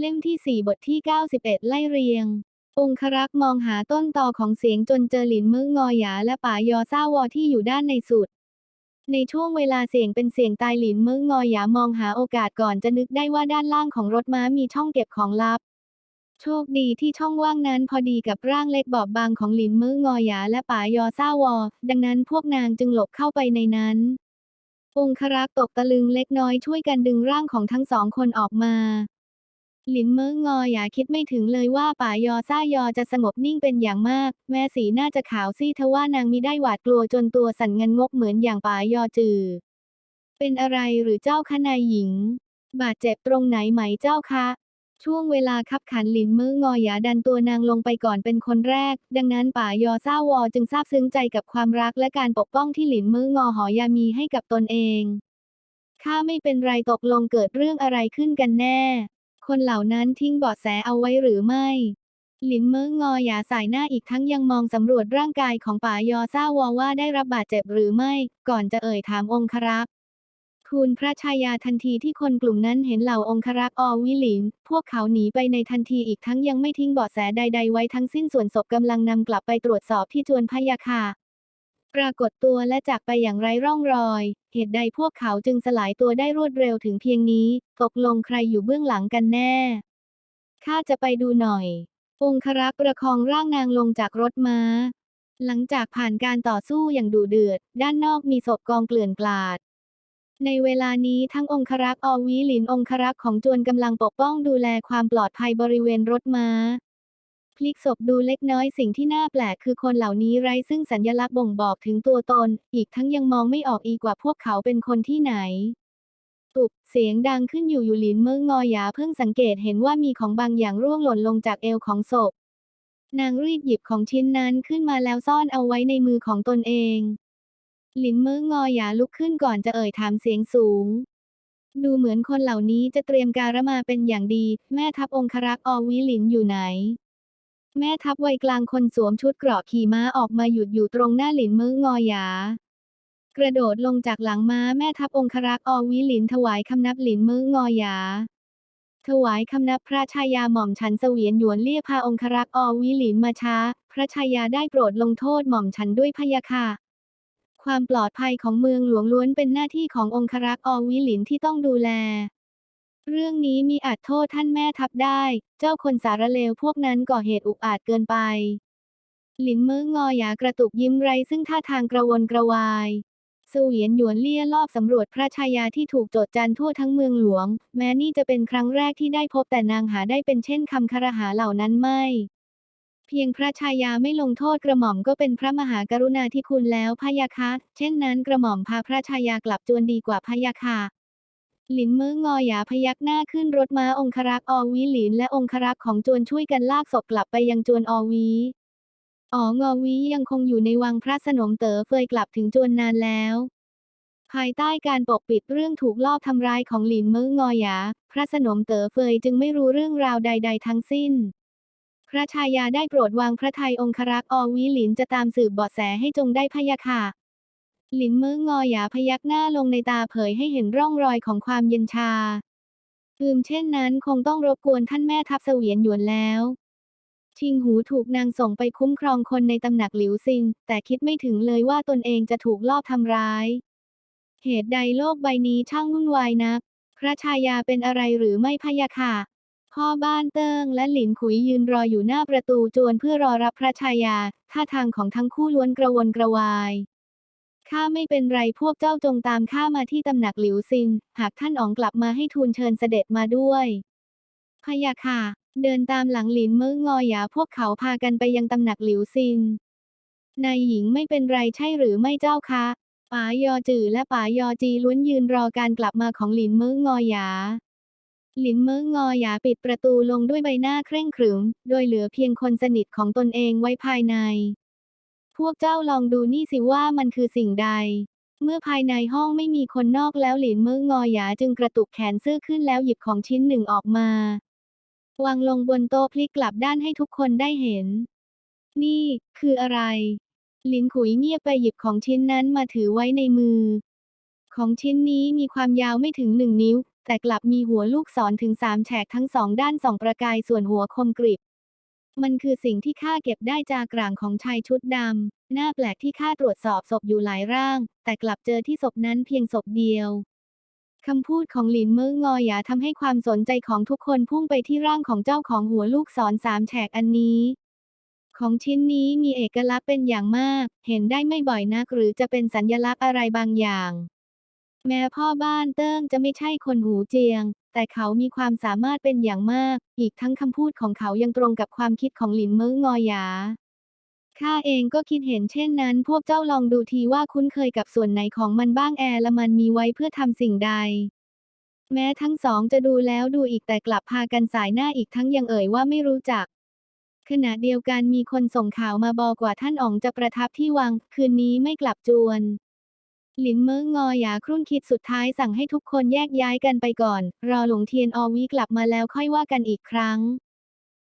เล่มที่ 4 บทที่ 91 ไล่เรียง องครักษ์มองหาต้นตอของเสียงจนเจอหลินมึงงอหยาและป่ายอซ่าวอที่อยู่ด้านในสุด ในช่วงเวลาเสียงเป็นเสียงตายหลินมึงงอหยามองหาโอกาสก่อนจะนึกได้ว่าด้านล่างของรถม้ามีช่องเก็บของลับ โชคดีที่ช่องว่างนั้นพอดีกับร่างเล็กบอบบางของหลินมืองอหยาและป่ายอซ่าวอ ดังนั้นพวกนางจึงหลบเข้าไปในนั้น องครักษ์ตกตะลึงเล็กน้อยช่วยกันดึงร่างของทั้งสองคนออกมา หลินเมืองอหยาคิดไม่ถึงเลยว่าป่ายอซ่ายอจะสงบนิ่งเป็นอย่างมาก แม้สีน่าจะขาวซีทว่านางมิได้หวาดกลัวจนตัวสั่นงันงกเหมือนอย่างป่ายอจือ เป็นอะไรหรือเจ้าคะนายหญิง บาดเจ็บตรงไหนไหมเจ้าคะ ช่วงเวลาคับขันหลินมืองอหยาดันตัวนางลงไปก่อนเป็นคนแรก ดังนั้นป่ายอซ่าวอจึงซาบซึ้งใจกับความรักและการปกป้องที่หลินมืองอหอยามีให้กับตนเองข้าไม่เป็นไรตกลงเกิดเรื่องอะไรขึ้นกันแน่ คนเหล่านั้นทิ้งเบาะแสเอาไว้หรือไม่หลินเมืองอหยาสายหน้าอีกทั้งยังมองสำรวจร่างกายของป่ายอซ่าวอว่าได้รับบาดเจ็บหรือไม่ ก่อนจะเอ่ยถามองครักษ์ทูลพระชายาทันทีที่คนกลุ่มนั้นเห็นเหล่าองครักษ์อวิหลิน พวกเขาหนีไปในทันทีอีกทั้งยังไม่ทิ้งเบาะแสใด ๆ ไว้ทั้งสิ้นส่วนศพกำลังนำกลับไปตรวจสอบที่จวนพยาค่ะ ปรากฏตัวและจากไปอย่างไร้ร่องรอย เหตุใดพวกเขาจึงสลายตัวได้รวดเร็วถึงเพียงนี้ ตกลงใครอยู่เบื้องหลังกันแน่ ข้าจะไปดูหน่อย องครักษ์ประคองร่างนางลงจากรถม้า หลังจากผ่านการต่อสู้อย่างดุเดือด ด้านนอกมีศพกองเกลื่อนกลาด ในเวลานี้ทั้งองครักษ์อวีหลินองครักษ์ของจวนกำลังปกป้องดูแลความปลอดภัยบริเวณรถม้า พลิกศพดูเล็กน้อยสิ่งที่น่าแปลกคือคนเหล่านี้ไร้ซึ่งสัญญลักษณ์บ่งบอกถึงตัวตน อีกทั้งยังมองไม่ออกอีกว่าพวกเขาเป็นคนที่ไหน ตุบเสียงดังขึ้นอยู่อยู่หลินเมืองงอหยาเพิ่งสังเกตเห็นว่ามีของบางอย่างร่วงหล่นลงจากเอวของศพ นางรีบหยิบของชิ้นนั้นขึ้นมาแล้วซ่อนเอาไว้ในมือของตนเองหลินเมืองงอหยาลุกขึ้นก่อนจะเอ่ยถามเสียงสูงดูเหมือนคนเหล่านี้จะเตรียมการมาเป็นอย่างดี แม่ทัพองครักษ์อวิลินอยู่ไหน แม่ทัพวัยกลางคนสวมชุดเกราะขี่ม้าออกมาหยุดอยู่ตรงหน้าหลินมืองอหยา กระโดดลงจากหลังม้าแม่ทัพองครักษ์อวิหลินถวายคำนับหลินมืองอหยา ถวายคำนับพระชายาหม่อมฉันเสวียนหยวนเลี่ยพาองครักษ์อวิหลินมาช้า พระชายาได้โปรดลงโทษหม่อมฉันด้วยพยะค่ะความปลอดภัยของเมืองหลวงล้วนเป็นหน้าที่ขององครักษ์อวิหลินที่ต้องดูแล เรื่องนี้มีอาจโทษท่านแม่ทัพได้ เจ้าคนสารเลวพวกนั้นก่อเหตุอุกอาจเกินไป หลินเมืองงอหยากระตุกยิ้มไรซึ่งท่าทางกระวนกระวายเสวียนหยวนเลี่ยรอบสำรวจพระชายาที่ถูกโจดจันทั่วทั้งเมืองหลวง แม้นี่จะเป็นครั้งแรกที่ได้พบแต่นางหาได้เป็นเช่นคำคารหาเหล่านั้นไม่ เพียงพระชายาไม่ลงโทษกระหม่อมก็เป็นพระมหากรุณาธิคุณแล้วพะยะคะ เช่นนั้นกระหม่อมพาพระชายากลับจวนดีกว่าพะยะค่ะ หลินเมืองงอหยาพยักหน้าขึ้นรถม้าองครักษ์อวีหลินและองครักษ์ของจวนช่วยกันลากศพกลับไปยังจวนอวีอ๋องอวียังคงอยู่ในวังพระสนมเต๋อเฟยกลับถึงจวนนานแล้ว ภายใต้การปกปิดเรื่องถูกลอบทำร้ายของหลินเมืองงอหยา พระสนมเต๋อเฟยจึงไม่รู้เรื่องราวใด ๆ ทั้งสิ้น พระชายาได้โปรดวางพระทัยองครักษ์อวีหลินจะตามสืบเบาะแสให้จงได้พยะค่ะ หลินเมืองงอหยาพยักหน้าลงในตาเผยให้เห็นร่องรอยของความเย็นชาอืมเช่นนั้นคงต้องรบกวนท่านแม่ทัพเสวียนหยวนแล้ว ชิงหูถูกนางส่งไปคุ้มครองคนในตำหนักหลิวซิน แต่คิดไม่ถึงเลยว่าตนเองจะถูกลอบทำร้าย เหตุใดโลกใบนี้ช่างวุ่นวายนัก พระชายาเป็นอะไรหรือไม่พะยะค่ะ พ่อบ้านเติ้งและหลินขุยยืนรออยู่หน้าประตูจวนเพื่อรอรับพระชายา ท่าทางของทั้งคู่ล้วนกระวนกระวาย ข้าไม่เป็นไรพวกเจ้าจงตามข้ามาที่ตำหนักหลิวซิน หากท่านอ๋องกลับมาให้ทูลเชิญเสด็จมาด้วยพะยะค่ะ เดินตามหลังหลินเมืองงอหยาพวกเขาพากันไปยังตำหนักหลิวซิน นายหญิงไม่เป็นไรใช่หรือไม่เจ้าคะป๋ายอจือและป๋ายอจีล้วนยืนรอการกลับมาของหลินเมืองงอหยาหลินเมืองงอหยาปิดประตูลงด้วยใบหน้าเคร่งขรึม โดยเหลือเพียงคนสนิทของตนเองไว้ภายใน พวกเจ้าลองดูนี่สิว่ามันคือสิ่งใด เมื่อภายในห้องไม่มีคนนอกแล้วหลินเมืองอหยาจึงกระตุกแขนเสื้อขึ้นแล้วหยิบของชิ้นหนึ่งออกมาวางลงบนโต๊ะพลิกกลับด้านให้ทุกคนได้เห็น นี่ คืออะไรหลินขุยเงียบไปหยิบของชิ้นนั้นมาถือไว้ในมือ ของชิ้นนี้มีความยาวไม่ถึงหนึ่งนิ้ว แต่กลับมีหัวลูกศรถึงสามแฉกทั้งสองด้านสองประกายส่วนหัวคมกริบ มันคือสิ่งที่ข้าเก็บได้จากกลางของชายชุดดำ น่าแปลกที่ข้าตรวจสอบศพอยู่หลายร่าง แต่กลับเจอที่ศพนั้นเพียงศพเดียวคำพูดของหลินเมืองอยาทำให้ความสนใจของทุกคนพุ่งไปที่ร่างของเจ้าของหัวลูกศรสามแฉกอันนี้ ของชิ้นนี้มีเอกลักษณ์เป็นอย่างมาก เห็นได้ไม่บ่อยนักหรือจะเป็นสัญลักษณ์อะไรบางอย่าง แม้พ่อบ้านเติ้งจะไม่ใช่คนหูเจียง แต่เขามีความสามารถเป็นอย่างมาก อีกทั้งคำพูดของเขายังตรงกับความคิดของหลินเมืองอยาข้าเองก็คิดเห็นเช่นนั้น พวกเจ้าลองดูทีว่าคุ้นเคยกับส่วนไหนของมันบ้างแอละมันมีไว้เพื่อทำสิ่งใด แม้ทั้งสองจะดูแล้วดูอีกแต่กลับพากันสายหน้าอีกทั้งยังเอ่ยว่าไม่รู้จัก ขณะเดียวกันมีคนส่งข่าวมาบอกว่าท่านอ๋องจะประทับที่วัง คืนนี้ไม่กลับจวน หลินเมิงงอหยาครุ่นคิดสุดท้ายสั่งให้ทุกคนแยกย้ายกันไปก่อน รอหลวงเทียนอวีกลับมาแล้วค่อยว่ากันอีกครั้ง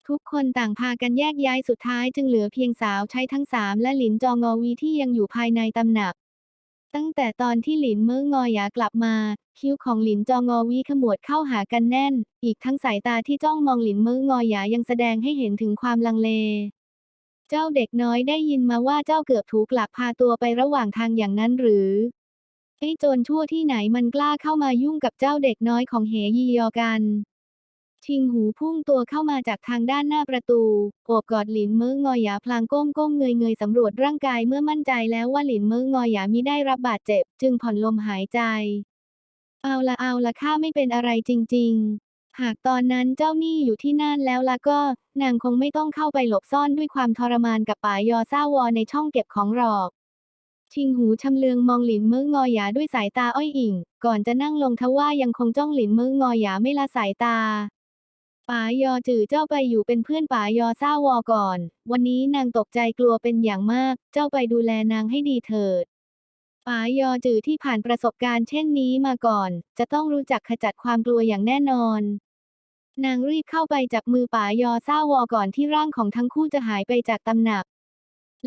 ทุกคนต่างพากันแยกย้ายสุดท้ายจึงเหลือเพียงสาวใช้ทั้งสามและหลินจองอวีที่ยังอยู่ภายในตำหนัก ตั้งแต่ตอนที่หลินเมื่องอหยากลับมา คิ้วของหลินจองอวีขมวดเข้าหากันแน่น อีกทั้งสายตาที่จ้องมองหลินเมื่องอหยายังแสดงให้เห็นถึงความลังเล จ้าเด็กน้อยได้ยินมาว่าเจ้าเกือบถูกลักพาตัวไประหว่างทางอย่างนั้นหรือ ไอ้โจรชั่วที่ไหนมันกล้าเข้ามายุ่งกับเจ้าเด็กน้อยของเหยียอกัน ชิงหูพุ่งตัวเข้ามาจากทางด้านหน้าประตู โอบกอดหลินเมืองอยหยาพลางก้มก้มเงยเงยสำรวจร่างกายเมื่อมั่นใจแล้วว่าหลินเมืองอยหยามิได้รับบาดเจ็บ จึงผ่อนลมหายใจ เอาละเอาละข้าไม่เป็นอะไรจริง ๆ หากตอนนั้นเจ้าหนี้อยู่ที่นั่นแล้วล่ะก็ นางคงไม่ต้องเข้าไปหลบซ่อนด้วยความทรมานกับป๋ายอซ่าวอในช่องเก็บของหรอก ชิงหูชำเลืองมองหลินเมืองอยหยาด้วยสายตาอ้อยอิ่งก่อนจะนั่งลงทว่ายังคงจ้องหลินเมืองอยหยาไม่ละสายตาป๋ายอจือเจ้าไปอยู่เป็นเพื่อนป๋ายอซ่าวอก่อน วันนี้นางตกใจกลัวเป็นอย่างมาก เจ้าไปดูแลนางให้ดีเถิดป๋ายอจือที่ผ่านประสบการณ์เช่นนี้มาก่อน จะต้องรู้จักขจัดความกลัวอย่างแน่นอน นางรีบเข้าไปจับมือป๋ายอซ่าวอก่อนที่ร่างของทั้งคู่จะหายไปจากตำหนัก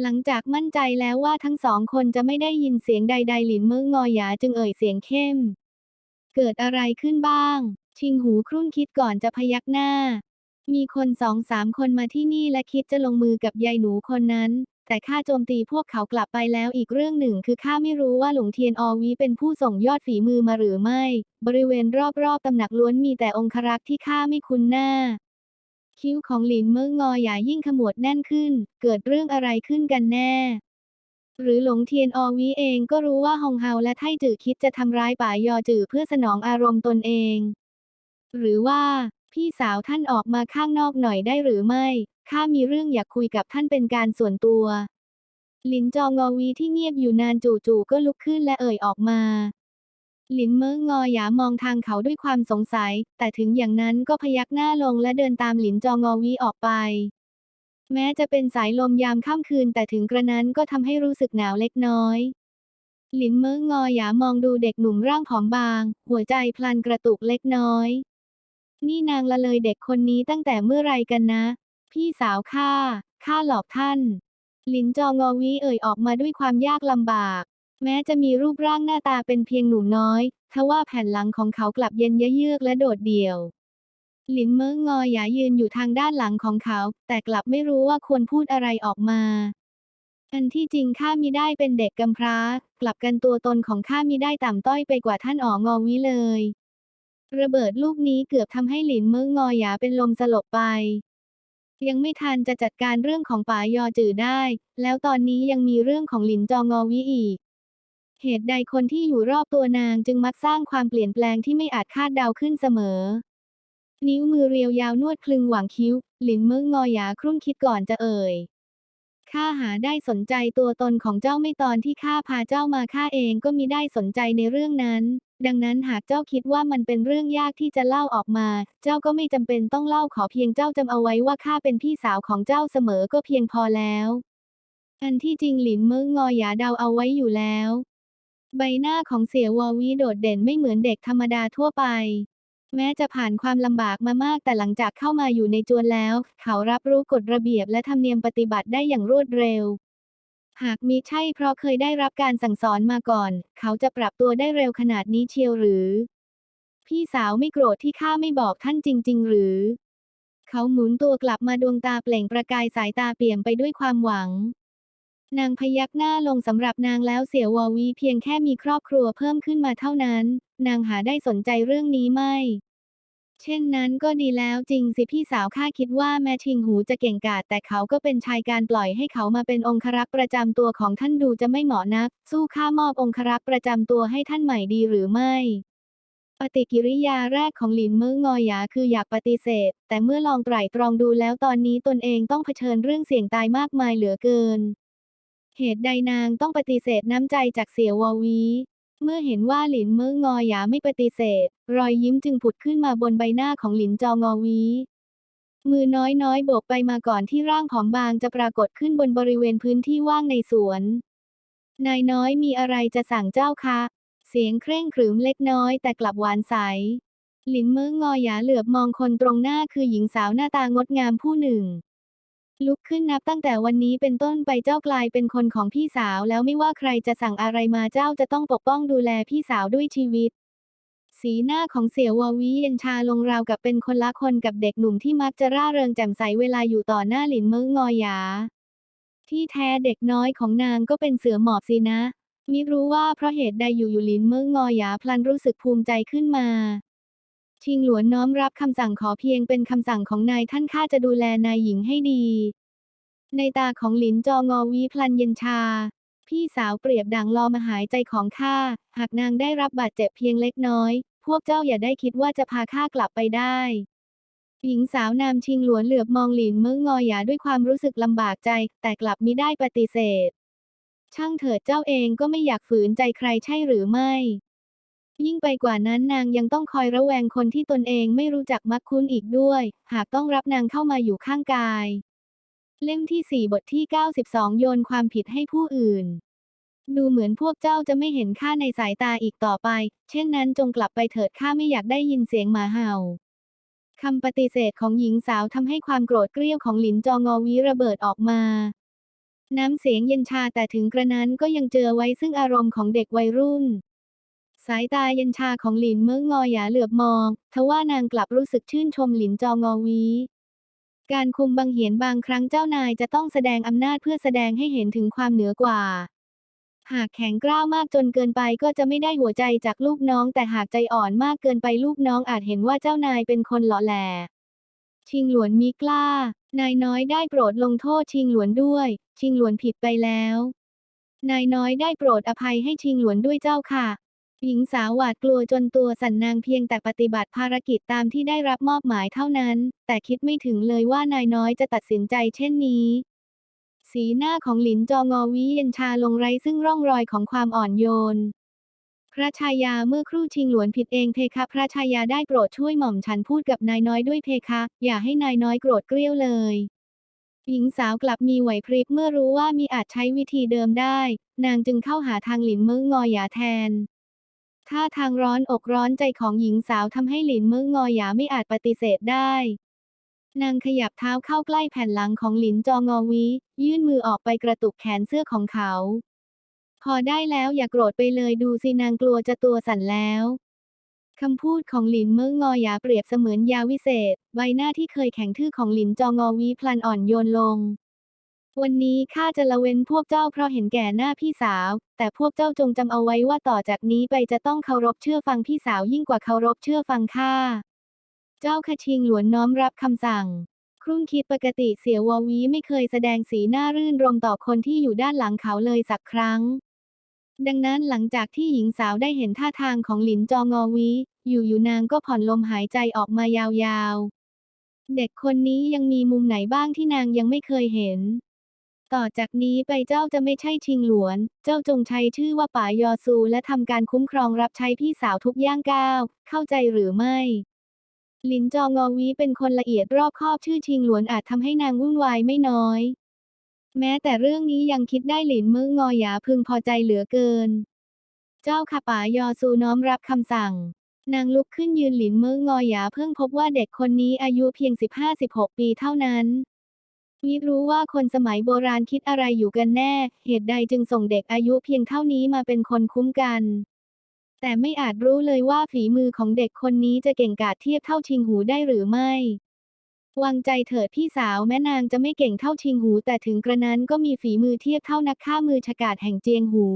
หลังจากมั่นใจแล้วว่าทั้งสองคนจะไม่ได้ยินเสียงใดๆ หลินเมืองงอหยาจึงเอ่ยเสียงเข้ม เกิดอะไรขึ้นบ้าง ชิงหูครุ่นคิดก่อนจะพยักหน้า มีคนสองสามคนมาที่นี่และคิดจะลงมือกับยายหนูคนนั้น แต่ข้าโจมตีพวกเขากลับไปแล้วอีกเรื่องหนึ่งคือข้าไม่รู้ว่าหลงเทียนอวีเป็นผู้ส่งยอดฝีมือมาหรือไม่ บริเวณรอบๆตำหนักล้วนมีแต่องครักษ์ที่ข้าไม่คุ้นหน้า คิ้วของหลินเมืองงอหยายิ่งขมวดแน่นขึ้น เกิดเรื่องอะไรขึ้นกันแน่ หรือหลงเทียนอวีเองก็รู้ว่าฮองเฮาและไทจือคิดจะทำร้ายป่ายอจือเพื่อสนองอารมณ์ตนเอง หรือว่าพี่สาวท่านออกมาข้างนอกหน่อยได้หรือไม่ ข้ามีเรื่องอยากคุยกับท่านเป็นการส่วนตัว หลินจองอวีที่เงียบอยู่นานจู่ๆก็ลุกขึ้นและเอ่ยออกมา หลินเมิงงอหยามองทางเขาด้วยความสงสัย แต่ถึงอย่างนั้นก็พยักหน้าลงและเดินตามหลินจองอวีออกไป แม้จะเป็นสายลมยามค่ำคืน แต่ถึงกระนั้นก็ทำให้รู้สึกหนาวเล็กน้อยหลินเมิงงอหยามองดูเด็กหนุ่มร่างผอมบาง หัวใจพลันกระตุกเล็กน้อย นี่นางละเลยเด็กคนนี้ตั้งแต่เมื่อไรกันนะ พี่สาวข้า ข้าหลอกท่าน หลินจองอวีเอ่ยออกมาด้วยความยากลำบาก แม้จะมีรูปร่างหน้าตาเป็นเพียงหนุ่มน้อย ทว่าแผ่นหลังของเขากลับเย็นเยือกและโดดเดี่ยว หลินเมิงงอหยายืนอยู่ทางด้านหลังของเขา แต่กลับไม่รู้ว่าควรพูดอะไรออกมาอันที่จริงข้ามิได้เป็นเด็กกำพร้า กลับกันตัวตนของข้ามิได้ต่ำต้อยไปกว่าท่านอ๋องอวิเลย ระเบิดลูกนี้เกือบทำให้หลินเมิงงอหยาเป็นลมสลบไป ยังไม่ทันจะจัดการเรื่องของป๋ายอจือได้ แล้วตอนนี้ยังมีเรื่องของหลินจองอวิอีก เหตุใดคนที่อยู่รอบตัวนางจึงมักสร้างความเปลี่ยนแปลงที่ไม่อาจคาดเดาขึ้นเสมอ นิ้วมือเรียวยาวนวดคลึงหว่างคิ้ว หลินเมิงงอหยาครุ่นคิดก่อนจะเอ่ย ข้าหาได้สนใจตัวตนของเจ้าไม่ตอนที่ข้าพาเจ้ามาข้าเองก็มีได้สนใจในเรื่องนั้น ดังนั้นหากเจ้าคิดว่ามันเป็นเรื่องยากที่จะเล่าออกมา เจ้าก็ไม่จำเป็นต้องเล่าขอเพียงเจ้าจำเอาไว้ว่าข้าเป็นพี่สาวของเจ้าเสมอก็เพียงพอแล้ว อันที่จริงหลินเมิงงอหยาเดาเอาไว้อยู่แล้ว ใบหน้าของเสี่ยวอวีโดดเด่นไม่เหมือนเด็กธรรมดาทั่วไป แม้จะผ่านความลำบากมามากแต่หลังจากเข้ามาอยู่ในจวนแล้ว เขารับรู้กฎระเบียบและธรรมเนียมปฏิบัติได้อย่างรวดเร็ว หากมิใช่เพราะเคยได้รับการสั่งสอนมาก่อน เขาจะปรับตัวได้เร็วขนาดนี้เชียวหรือ พี่สาวไม่โกรธที่ข้าไม่บอกท่านจริง ๆ หรือ เขาหมุนตัวกลับมาดวงตาเปล่งประกายสายตาเปี่ยมไปด้วยความหวัง นางพยักหน้าลงสำหรับนางแล้วเสียวอวีเพียงแค่มีครอบครัวเพิ่มขึ้นมาเท่านั้น นางหาได้สนใจเรื่องนี้ไม่ เช่นนั้นก็ดีแล้วจริงสิพี่สาวข้าคิดว่าแม้ชิงหูจะเก่งกาจแต่เขาก็เป็นชายการปล่อยให้เขามาเป็นองครักษ์ประจำตัวของท่านดูจะไม่เหมาะนัก สู้ข้ามอบองครักษ์ประจำตัวให้ท่านใหม่ดีหรือไม่ ปฏิกิริยาแรกของหลินมื้องอหยาคืออยากปฏิเสธ แต่เมื่อลองไตร่ตรองดูแล้วตอนนี้ตนเองต้องเผชิญเรื่องเสี่ยงตายมากมายเหลือเกิน เหตุใดนางต้องปฏิเสธน้ำใจจากเสี่ยววอวี เมื่อเห็นว่าหลินมืองอหยาไม่ปฏิเสธ รอยยิ้มจึงผุดขึ้นมาบนใบหน้าของหลินจองอวี มือน้อยๆโบกไปมาก่อนที่ร่างผอมบางจะปรากฏขึ้นบนบริเวณพื้นที่ว่างในสวน นายน้อยมีอะไรจะสั่งเจ้าคะ เสียงเคร่งขรึมเล็กน้อยแต่กลับหวานใส หลินมืองอหยาเหลือบมองคนตรงหน้าคือหญิงสาวหน้าตางดงามผู้หนึ่ง ลุกขึ้นนับตั้งแต่วันนี้เป็นต้นไปเจ้ากลายเป็นคนของพี่สาวแล้วไม่ว่าใครจะสั่งอะไรมาเจ้าจะต้องปกป้องดูแลพี่สาวด้วยชีวิต สีหน้าของเสี่ยววอวีเย็นชาลงราวกับเป็นคนละคนกับเด็กหนุ่มที่มักจะร่าเริงแจ่มใสเวลาอยู่ต่อหน้าหลินเมืองอยา ที่แท้เด็กน้อยของนางก็เป็นเสือหมอบสินะมิรู้ว่าเพราะเหตุใดอยู่อยู่หลินเมืองอยาพลันรู้สึกภูมิใจขึ้นมา ชิงหลวนน้อมรับคำสั่งขอเพียงเป็นคำสั่งของนายท่านข้าจะดูแลนายหญิงให้ดี ในตาของหลินจองอวีพลันเย็นชา พี่สาวเปรียบดังลอมหายใจของข้า หากนางได้รับบาดเจ็บเพียงเล็กน้อย พวกเจ้าอย่าได้คิดว่าจะพาข้ากลับไปได้หญิงสาวนามชิงหลวนเหลือบมองหลินเมื้องอหยาด้วยความรู้สึกลำบากใจ แต่กลับมิได้ปฏิเสธ ช่างเถิดเจ้าเองก็ไม่อยากฝืนใจใครใช่หรือไม่ ยิ่งไปกว่านั้นนางยังต้องคอยระแวงคนที่ตนเองไม่รู้จักมักคุ้นอีกด้วย หากต้องรับนางเข้ามาอยู่ข้างกาย เล่มที่ 4 บทที่ 92 โยนความผิดให้ผู้อื่น ดูเหมือนพวกเจ้าจะไม่เห็นข้าในสายตาอีกต่อไป เช่นนั้นจงกลับไปเถิดข้าไม่อยากได้ยินเสียงหมาเห่าคำปฏิเสธของหญิงสาวทำให้ความโกรธเกรี้ยวของหลินจองอวีระเบิดออกมาน้ำเสียงเย็นชาแต่ถึงกระนั้นก็ยังเจอไว้ซึ่งอารมณ์ของเด็กวัยรุ่น สายตาเย็นชาของหลินเมื่องอหยาเหลือบมอง ทว่านางกลับรู้สึกชื่นชมหลินจองอวี การคุมบังเหียนบางครั้งเจ้านายจะต้องแสดงอำนาจเพื่อแสดงให้เห็นถึงความเหนือกว่า หากแข็งกร้าวมากจนเกินไปก็จะไม่ได้หัวใจจากลูกน้อง แต่หากใจอ่อนมากเกินไปลูกน้องอาจเห็นว่าเจ้านายเป็นคนหล่อแหลชิงหลวนมีกล้า นายน้อยได้โปรดลงโทษชิงหลวนด้วย ชิงหลวนผิดไปแล้ว นายน้อยได้โปรดอภัยให้ชิงหลวนด้วยเจ้าค่ะ หญิงสาวหวาดกลัวจนตัวสั่นนางเพียงแต่ปฏิบัติภารกิจตามที่ได้รับมอบหมายเท่านั้น แต่คิดไม่ถึงเลยว่านายน้อยจะตัดสินใจเช่นนี้ สีหน้าของหลินจองอวีเย็นชาลงไร้ซึ่งร่องรอยของความอ่อนโยน พระชายาเมื่อครู่ชิงหลวนผิดเองเพคะ พระชายาได้โปรดช่วยหม่อมฉันพูดกับนายน้อยด้วยเพคะ อย่าให้นายน้อยโกรธเกรี้ยวเลยหญิงสาวกลับมีไหวพริบเมื่อรู้ว่ามีอาจใช้วิธีเดิมได้ นางจึงเข้าหาทางหลินมื้องอหยาแทน ท่าทางร้อนอกร้อนใจของหญิงสาวทำให้หลินมืองอหยาไม่อาจปฏิเสธได้ นางขยับเท้าเข้าใกล้แผ่นหลังของหลินจองอวียื่นมือออกไปกระตุกแขนเสื้อของเขา พอได้แล้วอย่าโกรธไปเลยดูสินางกลัวจะตัวสั่นแล้วคำพูดของหลินเมื่องอหยาเปรียบเสมือนยาวิเศษ ใบหน้าที่เคยแข็งทื่อของหลินจองอวีพลันอ่อนโยนลง วันนี้ข้าจะละเว้นพวกเจ้าเพราะเห็นแก่หน้าพี่สาว แต่พวกเจ้าจงจำเอาไว้ว่าต่อจากนี้ไปจะต้องเคารพเชื่อฟังพี่สาวยิ่งกว่าเคารพเชื่อฟังข้า เจ้าคชิงหลวนน้อมรับคำสั่ง ครุ่นคิดปกติเสียววอวีไม่เคยแสดงสีหน้ารื่นรมต่อคนที่อยู่ด้านหลังเขาเลยสักครั้ง ดังนั้นหลังจากที่หญิงสาวได้เห็นท่าทางของหลินจองอวี อยู่อยู่นางก็ผ่อนลมหายใจออกมายาวๆ เด็กคนนี้ยังมีมุมไหนบ้างที่นางยังไม่เคยเห็น ต่อจากนี้ไปเจ้าจะไม่ใช่ชิงหลวน เจ้าจงใช้ชื่อว่าป๋ายอซูและทำการคุ้มครองรับใช้พี่สาวทุกย่างก้าว เข้าใจหรือไม่หลินจองอวีเป็นคนละเอียดรอบคอบชื่อชิงหลวนอาจทำให้นางวุ่นวายไม่น้อย แม้แต่เรื่องนี้ยังคิดได้หลินมืองอหยาพึงพอใจเหลือเกิน เจ้าค่ะป๋ายอซูน้อมรับคำสั่ง นางลุกขึ้นยืนหลินมืองอหยาเพิ่งพบว่าเด็กคนนี้อายุเพียง 15-16 ปีเท่านั้น มิรู้ว่าคนสมัยโบราณคิดอะไรอยู่กันแน่ เหตุใดจึงส่งเด็กอายุเพียงเท่านี้มาเป็นคนคุ้มกัน แต่ไม่อาจรู้เลยว่าฝีมือของเด็กคนนี้จะเก่งกาจเทียบเท่าชิงหูได้หรือไม่ วางใจเถิดพี่สาวแม่นางจะไม่เก่งเท่าชิงหูแต่ถึงกระนั้นก็มีฝีมือเทียบเท่านักฆ่ามือฉกาจแห่งเจียงหู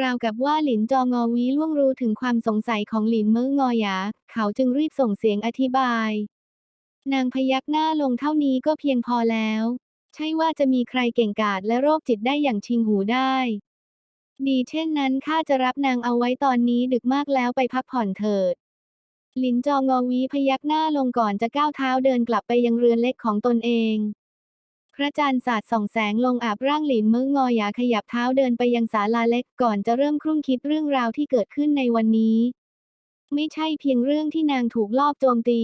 ราวกับว่าหลินจองอวีล่วงรู้ถึงความสงสัยของหลินเมืองอหยา เขาจึงรีบส่งเสียงอธิบาย นางพยักหน้าลงเท่านี้ก็เพียงพอแล้ว ใช่ว่าจะมีใครเก่งกาจและโรคจิตได้อย่างชิงหูได้ ดีเช่นนั้นข้าจะรับนางเอาไว้ตอนนี้ดึกมากแล้วไปพักผ่อนเถิด หลินจองอวีพยักหน้าลงก่อนจะก้าวเท้าเดินกลับไปยังเรือนเล็กของตนเอง พระจันทร์สาดส่องแสงลงอาบร่างหลินมืองอหยาขยับเท้าเดินไปยังศาลาเล็กก่อนจะเริ่มครุ่นคิดเรื่องราวที่เกิดขึ้นในวันนี้ ไม่ใช่เพียงเรื่องที่นางถูกลอบโจมตี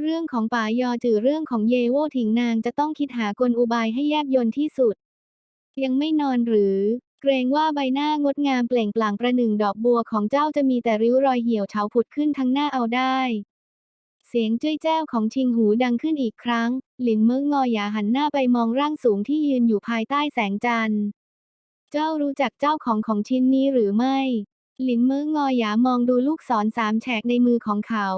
เรื่องของป๋ายอจือเรื่องของเยโวถิงนางจะต้องคิดหากลอุบายให้แยบยนที่สุด ยังไม่นอนหรือ เกรงว่าใบหน้างดงามเปล่งปลั่งประหนึ่งดอกบัวของเจ้าจะมีแต่ริ้วรอยเหี่ยวเฉาผุดขึ้นทั้งหน้าเอาได้ เสียงจ้อยแจ้วของชิงหูดังขึ้นอีกครั้ง หลินเมิงงอหยาหันหน้าไปมองร่างสูงที่ยืนอยู่ภายใต้แสงจันทร์ เจ้ารู้จักเจ้าของของชิ้นนี้หรือไม่ หลินเมิงงอหยามองดูลูกศรสามแฉกในมือของเขา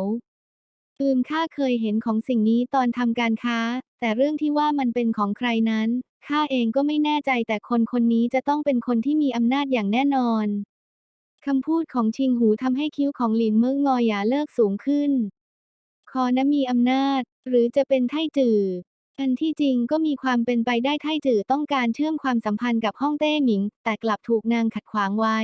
อืมข้าเคยเห็นของสิ่งนี้ตอนทำการค้า แต่เรื่องที่ว่ามันเป็นของใครนั้นข้าเองก็ไม่แน่ใจแต่คนคนนี้จะต้องเป็นคนที่มีอำนาจอย่างแน่นอนคำพูดของชิงหูทำให้คิ้วของหลินเมิงงอหยาเลิกสูงขึ้น คอนะมีอำนาจ หรือจะเป็นไทจืออันที่จริงก็มีความเป็นไปได้ไทจือต้องการเชื่อมความสัมพันธ์กับฮ่องเต้หมิง แต่กลับถูกนางขัดขวางไว้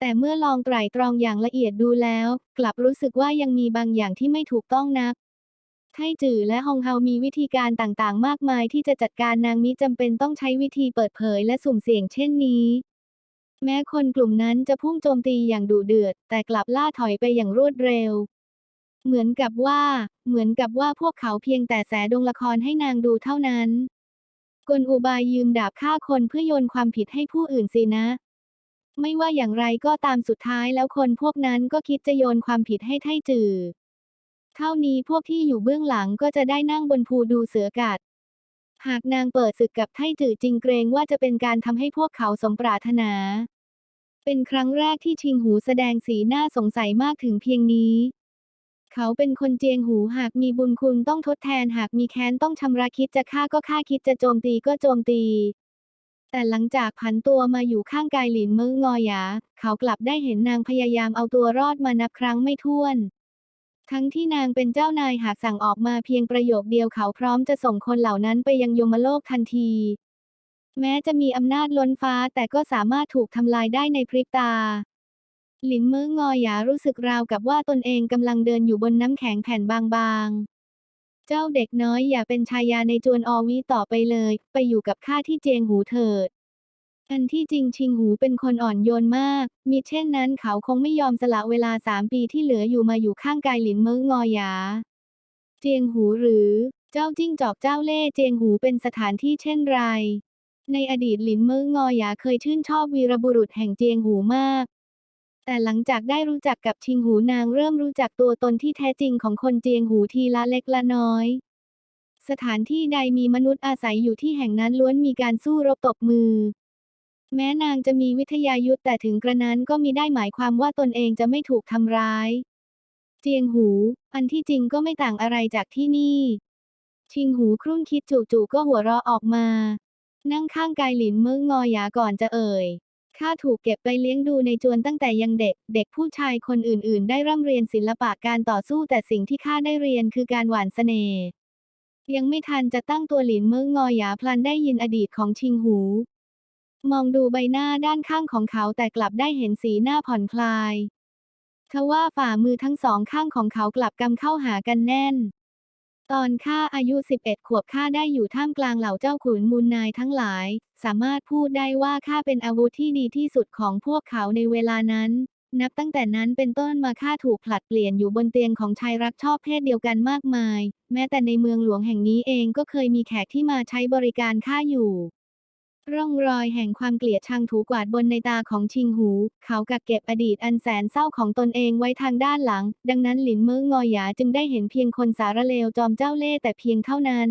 แต่เมื่อลองไตร่ตรองอย่างละเอียดดูแล้ว กลับรู้สึกว่ายังมีบางอย่างที่ไม่ถูกต้องนัก ไทจือและฮองเฮามีวิธีการต่างๆ มากมายที่จะจัดการนางมิจำเป็นต้องใช้วิธีเปิดเผยและสุ่มเสี่ยงเช่นนี้ แม้คนกลุ่มนั้นจะพุ่งโจมตีอย่างดุเดือด แต่กลับล่าถอยไปอย่างรวดเร็ว เหมือนกับว่า เหมือนกับว่าพวกเขาเพียงแต่แสดงละครให้นางดูเท่านั้น กลอุบายยืมดาบฆ่าคนเพื่อโยนความผิดให้ผู้อื่นสินะ ไม่ว่าอย่างไรก็ตามสุดท้ายแล้วคนพวกนั้นก็คิดจะโยนความผิดให้ไท่จือ เท่านี้พวกที่อยู่เบื้องหลังก็จะได้นั่งบนภูดูเสือกัด หากนางเปิดศึกกับไท่จือจริงเกรงว่าจะเป็นการทำให้พวกเขาสมปรารถนา เป็นครั้งแรกที่ชิงหูแสดงสีหน้าสงสัยมากถึงเพียงนี้ เขาเป็นคนเจียงหูหากมีบุญคุณต้องทดแทนหากมีแค้นต้องชำระคิดจะฆ่าก็ฆ่าคิดจะโจมตีก็โจมตี แต่หลังจากผันตัวมาอยู่ข้างกายหลินเมืองงอหยา เขากลับได้เห็นนางพยายามเอาตัวรอดมานับครั้งไม่ถ้วน ทั้งที่นางเป็นเจ้านายหากสั่งออกมาเพียงประโยคเดียวเขาพร้อมจะส่งคนเหล่านั้นไปยังยมโลกทันที แม้จะมีอำนาจล้นฟ้าแต่ก็สามารถถูกทำลายได้ในพริบตา หลินเมืองงอหยารู้สึกราวกับว่าตนเองกำลังเดินอยู่บนน้ำแข็งแผ่นบางๆ เจ้าเด็กน้อยอย่าเป็นชายาในจวนอวีต่อไปเลย ไปอยู่กับข้าที่เจียงหูเถิด อันที่จริงชิงหูเป็นคนอ่อนโยนมาก มิเช่นนั้นเขาคงไม่ยอมสละเวลาสามปีที่เหลืออยู่มาอยู่ข้างกายหลินเมืองงอหยา เจียงหูหรือ เจ้าจิ้งจอกเจ้าเล่เจียงหูเป็นสถานที่เช่นไรในอดีตหลินเมืองงอหยาเคยชื่นชอบวีรบุรุษแห่งเจียงหูมาก แต่หลังจากได้รู้จักกับชิงหูนางเริ่มรู้จักตัวตนที่แท้จริงของคนเจียงหูทีละเล็กละน้อย สถานที่ใดมีมนุษย์อาศัยอยู่ที่แห่งนั้นล้วนมีการสู้รบตบมือ แม้นางจะมีวิทยายุทธแต่ถึงกระนั้นก็มีได้หมายความว่าตนเองจะไม่ถูกทำร้าย เจียงหู อันที่จริงก็ไม่ต่างอะไรจากที่นี่ ชิงหูครุ่นคิดจู่ๆก็หัวเราะออกมา นั่งข้างกายหลินเมืองงอหยาก่อนจะเอ่ย ข้าถูกเก็บไปเลี้ยงดูในจวนตั้งแต่ยังเด็ก เด็กผู้ชายคนอื่นๆ ได้ร่ำเรียนศิลปะการต่อสู้แต่สิ่งที่ข้าได้เรียนคือการหวานเสน่ห์ ยังไม่ทันจะตั้งตัวหลินเมืองงอหยาพลันได้ยินอดีตของชิงหู มองดูใบหน้าด้านข้างของเขาแต่กลับได้เห็นสีหน้าผ่อนคลายทว่าฝ่ามือทั้งสองข้างของเขากลับกำเข้าหากันแน่น ตอนข้าอายุ 11 ขวบข้าได้อยู่ท่ามกลางเหล่าเจ้าขุนมูลนายทั้งหลาย สามารถพูดได้ว่าข้าเป็นอาวุธที่ดีที่สุดของพวกเขาในเวลานั้น นับตั้งแต่นั้นเป็นต้นมาข้าถูกผลัดเปลี่ยนอยู่บนเตียงของชายรักชอบเพศเดียวกันมากมาย แม้แต่ในเมืองหลวงแห่งนี้เองก็เคยมีแขกที่มาใช้บริการข้าอยู่ ร่องรอยแห่งความเกลียดชังถูกวาดบนในตาของชิงหู เขากักเก็บอดีตอันแสนเศร้าของตนเองไว้ทางด้านหลัง ดังนั้นหลินเมืองงอหยาจึงได้เห็นเพียงคนสารเลวจอมเจ้าเล่ห์แต่เพียงเท่านั้น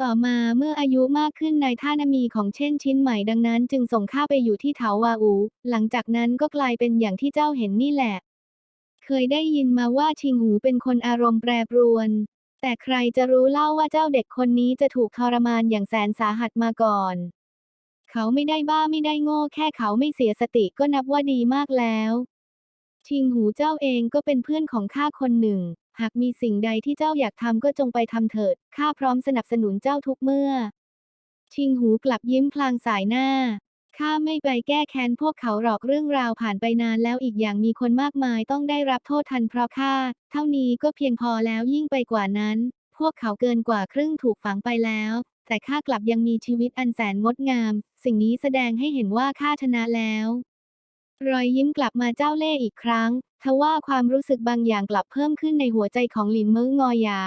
ต่อมาเมื่ออายุมากขึ้นนายท่านมีของเช่นชิ้นใหม่ดังนั้นจึงส่งข้าไปอยู่ที่เถาวาอู หลังจากนั้นก็กลายเป็นอย่างที่เจ้าเห็นนี่แหละ เคยได้ยินมาว่าชิงหูเป็นคนอารมณ์แปรปรวน แต่ใครจะรู้เล่าว่าเจ้าเด็กคนนี้จะถูกทรมานอย่างแสนสาหัสมาก่อน เขาไม่ได้บ้าไม่ได้โง่แค่เขาไม่เสียสติก็นับว่าดีมากแล้วชิงหูเจ้าเองก็เป็นเพื่อนของข้าคนหนึ่ง หากมีสิ่งใดที่เจ้าอยากทำก็จงไปทำเถิด ข้าพร้อมสนับสนุนเจ้าทุกเมื่อ ชิงหูกลับยิ้มพลางสายหน้า ข้าไม่ไปแก้แค้นพวกเขาหรอกเรื่องราวผ่านไปนานแล้วอีกอย่างมีคนมากมายต้องได้รับโทษทันเพราะข้า เท่านี้ก็เพียงพอแล้วยิ่งไปกว่านั้น พวกเขาเกินกว่าครึ่งถูกฝังไปแล้ว แต่ข้ากลับยังมีชีวิตอันแสนงดงาม สิ่งนี้แสดงให้เห็นว่าข้าชนะแล้ว รอยยิ้มกลับมาเจ้าเล่ห์อีกครั้ง ทว่าความรู้สึกบางอย่างกลับเพิ่มขึ้นในหัวใจของหลินเมืองงอหยา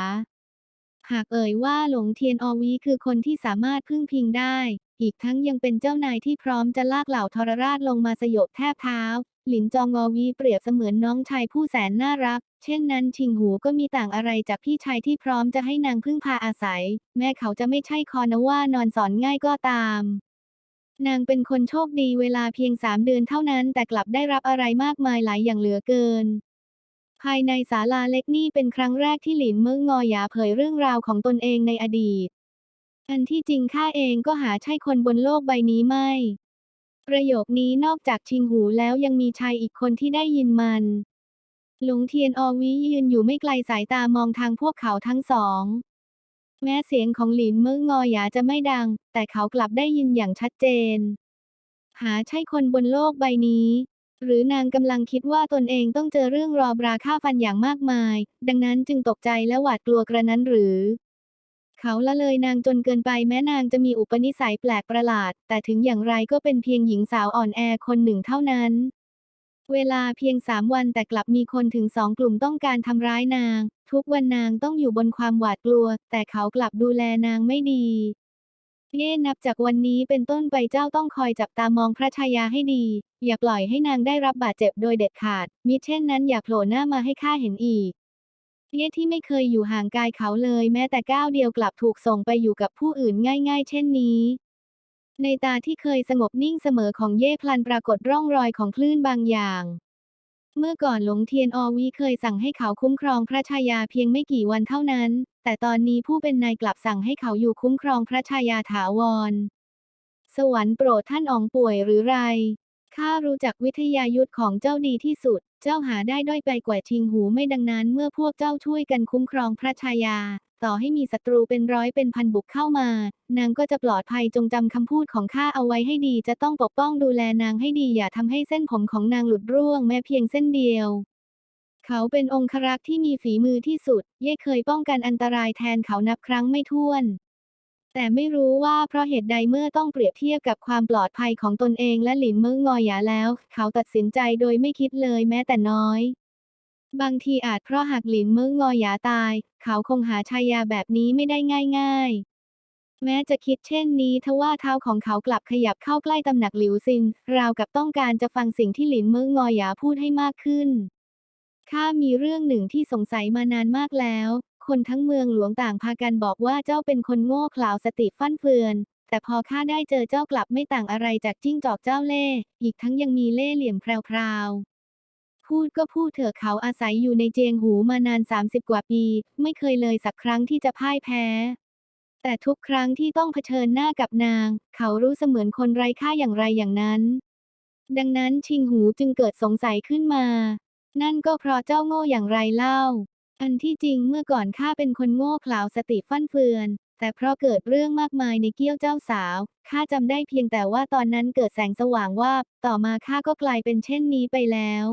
หากเอ่ยว่าหลงเทียนอวีคือคนที่สามารถพึ่งพิงได้ อีกทั้งยังเป็นเจ้านายที่พร้อมจะลากเหล่าทรราชลงมาสยบแทบเท้า หลินจองอวีเปรียบเสมือนน้องชายผู้แสนน่ารัก เช่นนั้นชิงหูก็มีต่างอะไรจากพี่ชายที่พร้อมจะให้นางพึ่งพาอาศัย แม้เขาจะไม่ใช่คอนว่านอนสอนง่ายก็ตาม นางเป็นคนโชคดีเวลาเพียงสามเดือนเท่านั้นแต่กลับได้รับอะไรมากมายหลายอย่างเหลือเกิน ภายในศาลาเล็กนี่เป็นครั้งแรกที่หลินเมืองงอหยาเผยเรื่องราวของตนเองในอดีต อันที่จริงข้าเองก็หาใช่คนบนโลกใบนี้ไม่ ประโยคนี้นอกจากชิงหูแล้วยังมีชายอีกคนที่ได้ยินมัน หลงเทียนอวิยืนอยู่ไม่ไกลสายตามองทางพวกเขาทั้งสอง แม้เสียงของหลินเมืองงอหยาจะไม่ดัง แต่เขากลับได้ยินอย่างชัดเจน หาใช่คนบนโลกใบนี้ หรือนางกำลังคิดว่าตนเองต้องเจอเรื่องรอบราค่าฟันอย่างมากมาย ดังนั้นจึงตกใจและหวาดกลัวกระนั้นหรือ เขาละเลยนางจนเกินไปแม้นางจะมีอุปนิสัยแปลกประหลาด แต่ถึงอย่างไรก็เป็นเพียงหญิงสาวอ่อนแอคนหนึ่งเท่านั้น เวลาเพียงสามวันแต่กลับมีคนถึงสองกลุ่มต้องการทำร้ายนาง ทุกวันนางต้องอยู่บนความหวาดกลัว แต่เขากลับดูแลนางไม่ดีเย่นับจากวันนี้เป็นต้นไปเจ้าต้องคอยจับตามองพระชายาให้ดี อย่าปล่อยให้นางได้รับบาดเจ็บโดยเด็ดขาด มิเช่นนั้นอย่าโผล่หน้ามาให้ข้าเห็นอีกเย่ที่ไม่เคยอยู่ห่างกายเขาเลย แม้แต่ก้าวเดียวกลับถูกส่งไปอยู่กับผู้อื่นง่าย ๆ เช่นนี้ ในตาที่เคยสงบนิ่งเสมอของเย่พลันปรากฏร่องรอยของคลื่นบางอย่าง เมื่อก่อนหลงเทียนอวีเคยสั่งให้เขาคุ้มครองพระชายาเพียงไม่กี่วันเท่านั้น แต่ตอนนี้ผู้เป็นนายกลับสั่งให้เขาอยู่คุ้มครองพระชายาถาวร สวรรค์โปรดท่านอองป่วยหรือไร ข้ารู้จักวิทยายุทธของเจ้าดีที่สุด เจ้าหาได้ด้อยไปกว่าชิงหูไม่ดังนั้น เมื่อพวกเจ้าช่วยกันคุ้มครองพระชายา ต่อให้มีศัตรูเป็นร้อยเป็นพันบุกเข้ามา นางก็จะปลอดภัยจงจำคำพูดของข้าเอาไว้ให้ดี จะต้องปกป้องดูแลนางให้ดีอย่าทำให้เส้นผมของนางหลุดร่วงแม้เพียงเส้นเดียว เขาเป็นองครักษ์ที่มีฝีมือที่สุด เย่เคยป้องกันอันตรายแทนเขานับครั้งไม่ถ้วน แต่ไม่รู้ว่าเพราะเหตุใดเมื่อต้องเปรียบเทียบกับความปลอดภัยของตนเองและหลินเมืองงอหยาแล้ว เขาตัดสินใจโดยไม่คิดเลยแม้แต่น้อย บางทีอาจเพราะหากหลินเมืองงอยาตาย เขาคงหาชายาแบบนี้ไม่ได้ง่ายๆแม้จะคิดเช่นนี้ทว่าเท้าของเขากลับขยับเข้าใกล้ตำหนักหลิวซิน ราวกับต้องการจะฟังสิ่งที่หลินเมืองงอหยาพูดให้มากขึ้น ข้ามีเรื่องหนึ่งที่สงสัยมานานมากแล้ว คนทั้งเมืองหลวงต่างพากันบอกว่าเจ้าเป็นคนโง่เขลาสติฟั่นเฟือน แต่พอข้าได้เจอเจ้ากลับไม่ต่างอะไรจากจิ้งจอกเจ้าเล่ห์อีกทั้งยังมีเล่ห์เหลี่ยมแพรว พูดก็พูดเถอะเขาอาศัยอยู่ในเจียงหูมานาน 30 กว่าปี ไม่เคยเลยสักครั้งที่จะพ่ายแพ้ แต่ทุกครั้งที่ต้องเผชิญหน้ากับนาง เขารู้เสมือนคนไร้ค่าอย่างไรอย่างนั้น ดังนั้นชิงหูจึงเกิดสงสัยขึ้นมา นั่นก็เพราะเจ้าโง่อย่างไรเล่า อันที่จริงเมื่อก่อนข้าเป็นคนโง่เขลาสติฟั่นเฟือนแต่เพราะเกิดเรื่องมากมายในเกี้ยวเจ้าสาว ข้าจำได้เพียงแต่ว่าตอนนั้นเกิดแสงสว่างว่า ต่อมาข้าก็กลายเป็นเช่นนี้ไปแล้ว